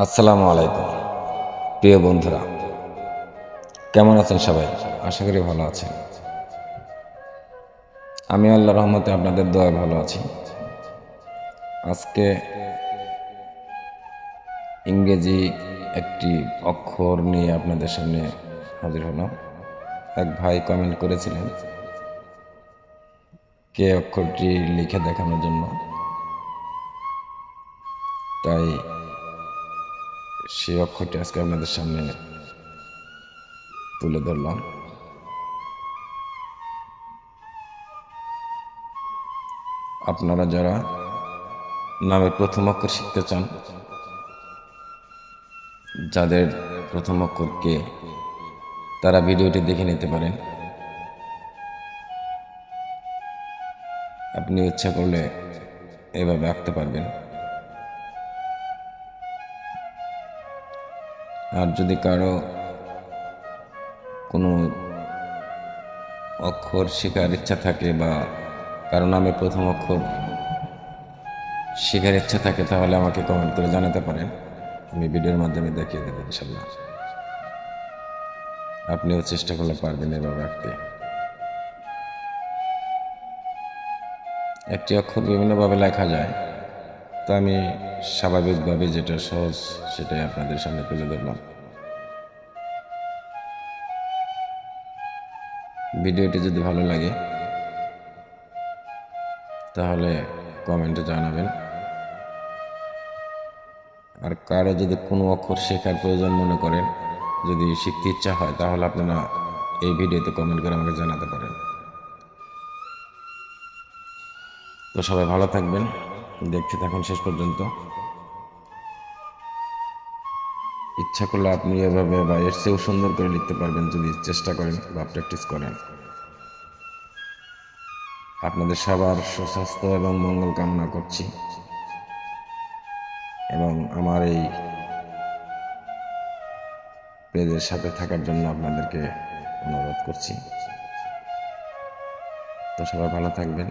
আসসালামু আলাইকুম। প্রিয় বন্ধুরা, কেমন আছেন সবাই? আশা করি ভালো আছেন। আমি আল্লাহ রহমতে আপনাদের দোয়ায় ভালো আছি। আজকে ইংরেজি একটি অক্ষর নিয়ে আপনাদের সামনে হাজির হলাম। এক ভাই কমেন্ট করেছিলেন কে অক্ষরটি লিখে দেখানোর জন্য। তাই সেই অক্ষরটি আজকে আপনাদের সামনে তুলে ধরলাম। আপনারা যারা নামের প্রথম অক্ষর শিখতে চান, যাদের প্রথম অক্ষরকে তারা ভিডিওটি দেখে নিতে পারেন। আপনি ইচ্ছা করলে এভাবে আঁকতে পারবেন। আর যদি কারও কোনো অক্ষর শেখার ইচ্ছা থাকে বা কারও নামে প্রথম অক্ষর শেখার ইচ্ছা থাকে, তাহলে আমাকে কমেন্ট করে জানাতে পারেন। আমি ভিডিওর মাধ্যমে দেখিয়ে দেবো, ইনশাল্লাহ। আপনিও চেষ্টা করলে পারবেন এভাবে আঁকতে। একটি অক্ষর বিভিন্নভাবে লেখা যায়। তো আমি স্বাভাবিকভাবে যেটা সহজ সেটাই আপনাদের সামনে তুলে ধরলাম। ভিডিওটি যদি ভালো লাগে, তাহলে কমেন্টে জানাবেন। আর কারও যদি কোনো অক্ষর শেখার প্রয়োজন মনে করেন, যদি শিখতে ইচ্ছা হয়, তাহলে আপনারা এই ভিডিওতে কমেন্ট করে আমাকে জানাতে পারেন। তো সবাই ভালো থাকবেন। দেখতে থাকুন শেষ পর্যন্ত। ইচ্ছা করলে আপনি এভাবে বা এর চেয়েও সুন্দর করে লিখতে পারবেন যদি চেষ্টা করেন বা প্র্যাকটিস করেন। আপনাদের সবার সুস্বাস্থ্য এবং মঙ্গল কামনা করছি। এবং আমার এই পেজের সাথে থাকার জন্য আপনাদেরকে অনুরোধ করছি। তো সবাই ভালো থাকবেন।